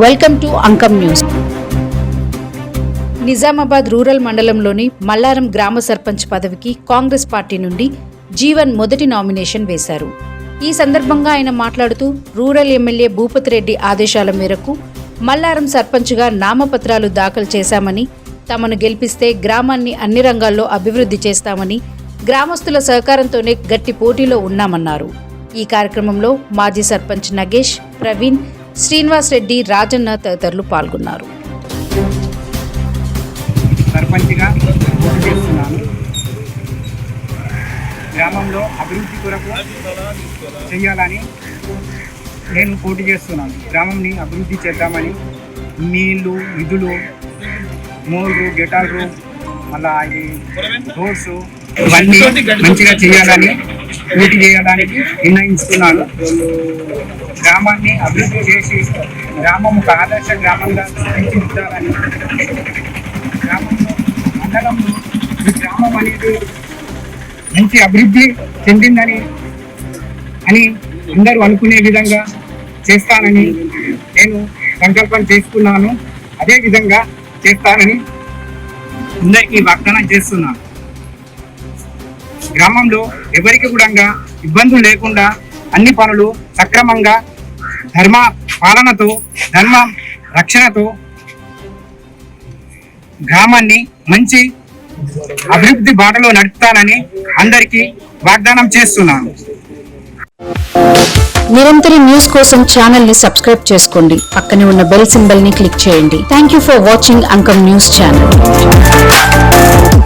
Welcome to Ankam news. Nizamabad rural మండలంలోని మల్లారం గ్రామ సర్పంచ్ పదవికి కాంగ్రెస్ పార్టీ నుండి జీవన్ మొదటి నామినేషన్ వేశారు. ఈ సందర్భంగా ఆయన మాట్లాడుతూ రూరల్ ఎమ్మెల్యే భూపతి రెడ్డి ఆదేశాల మేరకు మల్లారం సర్పంచ్గా నామపత్రాలు దాఖలు చేశామని తమను గెలిపిస్తే గ్రామాన్ని అన్ని రంగాల్లో అభివృద్ధి చేస్తామని గ్రామస్తుల సహకారంతోనే గట్టి పోటీలో ఉన్నామన్నారు. ఈ కార్యక్రమంలో మాజీ సర్పంచ్ నగేష్ ప్రవీణ్ శ్రీనివాస్ రెడ్డి రాజన్న తదితరులు పాల్గొన్నారు. సర్పంచ్గా చేస్తున్నాను. గ్రామంలో అభివృద్ధి కొరకు చేయాలని నేను పోటీ చేస్తున్నాను. గ్రామంని అభివృద్ధి చేద్దామని నీళ్ళు నిధులు మోళ్ళు గిటార్లు మళ్ళీ రోడ్స్ ఇవన్నీ మంచిగా చేయాలని పోటీ చేయడానికి నిర్ణయించుకున్నాను. గ్రామాన్ని అభివృద్ధి చేసి గ్రామం ఒక ఆదర్శ గ్రామంగా తీర్చిదిద్దాలని గ్రామంలో మండలంలో ఈ గ్రామం అనేది మంచి అభివృద్ధి చెందిందని అని అందరూ అనుకునే విధంగా చేస్తానని నేను సంకల్పం చేసుకున్నాను. అదే విధంగా చేస్తానని అందరికీ వాగ్దానం చేస్తున్నాను. గ్రామంలో ఎవరికి కూడా ఇబ్బందులు లేకుండా అన్ని పనులు సక్రమంగా ధర్మ పాలనతో ధర్మ రక్షణతో గ్రామాన్ని మంచి అభివృద్ధి బాటలో నడుపుతానని అందరికీ వాగ్దానం చేస్తున్నాను. నిరంతర న్యూస్ కోసం ఛానల్ని సబ్స్క్రైబ్ చేసుకోండి. పక్కనే ఉన్న బెల్ సింబల్ని క్లిక్ చేయండి. Thank you for watching Ankam news channel